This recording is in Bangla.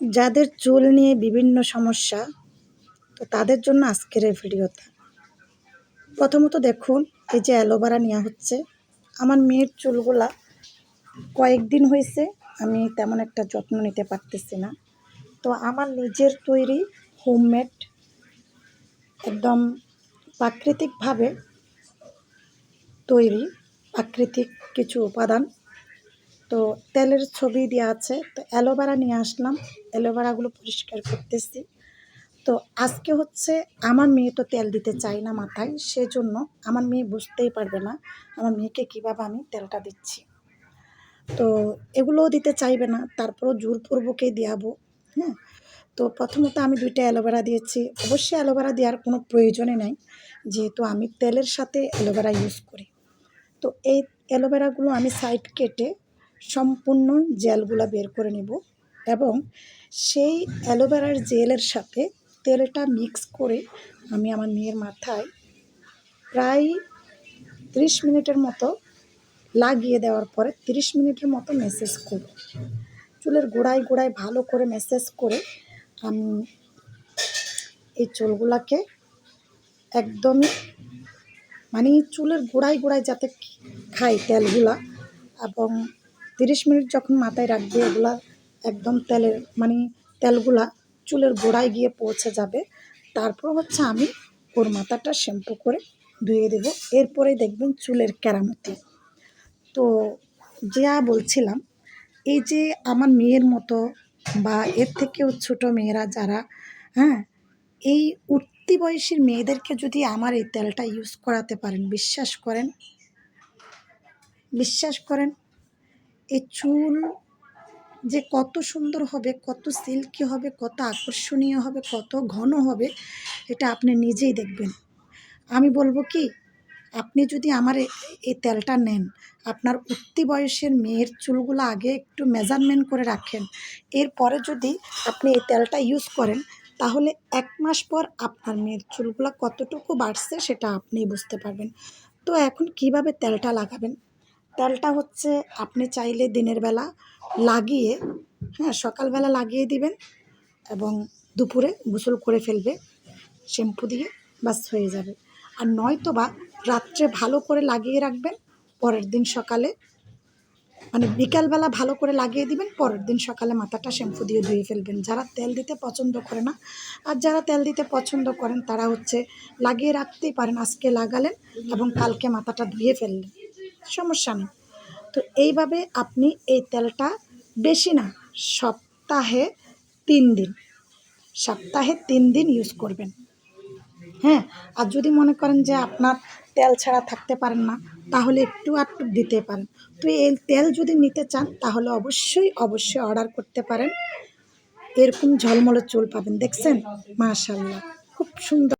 যাদের চুল নিয়ে বিভিন্ন সমস্যা, তো তাদের জন্য আজকের এই ভিডিওটা প্রথমত দেখুন, এই যে অ্যালোভেরা নেওয়া হচ্ছে। আমার মেয়ের চুলগুলা কয়েকদিন হয়েছে, আমি তেমন একটা যত্ন নিতে পারতেছি না। তো আমার নিজের তৈরি হোমমেড, একদম প্রাকৃতিকভাবে তৈরি প্রাকৃতিক কিছু উপাদান তো তেলের ছবি দেওয়া আছে। তো অ্যালোভেরা নিয়ে আসলাম। অ্যালোভেরাগুলো পরিষ্কার করতেছি। তো আজকে হচ্ছে আমার মেয়ে তো তেল দিতে চায় না মাথায়, সেজন্য আমার মেয়ে বুঝতেই পারবে না আমার মেয়েকে কীভাবে আমি তেলটা দিচ্ছি। তো এগুলোও দিতে চাইবে না, তারপরও জোরপূর্বকেই দেওয়াবো হ্যাঁ। তো প্রথমত আমি দুইটা অ্যালোভেরা দিয়েছি। অবশ্যই অ্যালোভেরা দেওয়ার কোনো প্রয়োজনই নাই, যেহেতু আমি তেলের সাথে অ্যালোভেরা ইউজ করি। তো এই অ্যালোভেরাগুলো আমি সাইড কেটে সম্পূর্ণ জেলগুলো বের করে নেব এবং সেই অ্যালোভেরার জেলের সাথে তেলটা মিক্স করে আমি আমার মেয়ের মাথায় প্রায় ত্রিশ মিনিটের মতো লাগিয়ে দেওয়ার পরে ত্রিশ মিনিটের মতো মেসেজ করব চুলের গোড়ায় গোড়ায় ভালো করে মেসেজ করে আমি এই চুলগুলাকে একদমই মানে চুলের গোড়ায় গোড়ায় যাতে খাই তেলগুলা এবং তিরিশ মিনিট যখন মাথায় রাখবে, এগুলা একদম তেলের মানে তেলগুলা চুলের গোড়ায় গিয়ে পৌঁছে যাবে। তারপর হচ্ছে আমি ওর মাথাটা শ্যাম্পু করে ধুয়ে দেব। এরপরেই দেখবেন চুলের কেরামতি। তো যা বলছিলাম, এই যে আমার মেয়ের মতো বা এর থেকেও ছোট মেয়েরা যারা হ্যাঁ এই উঠতি বয়সীর মেয়েদেরকে যদি আমার এই তেলটা ইউজ করাতে পারেন, বিশ্বাস করেন? বিশ্বাস করেন? এই চুল যে কত সুন্দর হবে, কত সিল্কি হবে, কত আকর্ষণীয় হবে, কত ঘন হবে, এটা আপনি নিজেই দেখবেন। আমি বলব কি, আপনি যদি আমার এই তেলটা নেন, আপনার উঠতি বয়সের মেয়ের চুলগুলো আগে একটু মেজারমেন্ট করে রাখেন। এরপরে যদি আপনি এই তেলটা ইউজ করেন, তাহলে এক মাস পর আপনার মেয়ের চুলগুলো কতটুকু বাড়ছে সেটা আপনিই বুঝতে পারবেন। তো এখন কীভাবে তেলটা লাগাবেন? তেলটা হচ্ছে আপনি চাইলে দিনের বেলা লাগিয়ে হ্যাঁ সকালবেলা লাগিয়ে দিবেন এবং দুপুরে গোসল করে ফেলবে, শ্যাম্পু দিয়ে বাস হয়ে যাবে। আর নয়তো বা রাত্রে ভালো করে লাগিয়ে রাখবেন, পরের দিন সকালে মানে বিকালবেলা ভালো করে লাগিয়ে দিবেন, পরের দিন সকালে মাথাটা শ্যাম্পু দিয়ে ধুয়ে ফেলবেন। যারা তেল দিতে পছন্দ করে না, আর যারা তেল দিতে পছন্দ করেন, তারা হচ্ছে লাগিয়ে রাখতেই পারেন, আজকে লাগালেন এবং কালকে মাথাটা ধুয়ে ফেললেন। সমস্যা নেই। তো এইভাবে আপনি এই তেলটা বেশি না, সপ্তাহে তিন দিন, সপ্তাহে তিন দিন ইউজ করবেন। হ্যাঁ আর যদি মনে করেন যে আপনার তেল ছাড়া থাকতে পারেন না, তাহলে একটু আধটু দিতে পারেন। তো এই তেল যদি নিতে চান, তাহলে অবশ্যই অবশ্যই অর্ডার করতে পারেন। এরকম ঝলমলে চুল পাবেন, দেখছেন? মাশাল্লাহ খুব সুন্দর।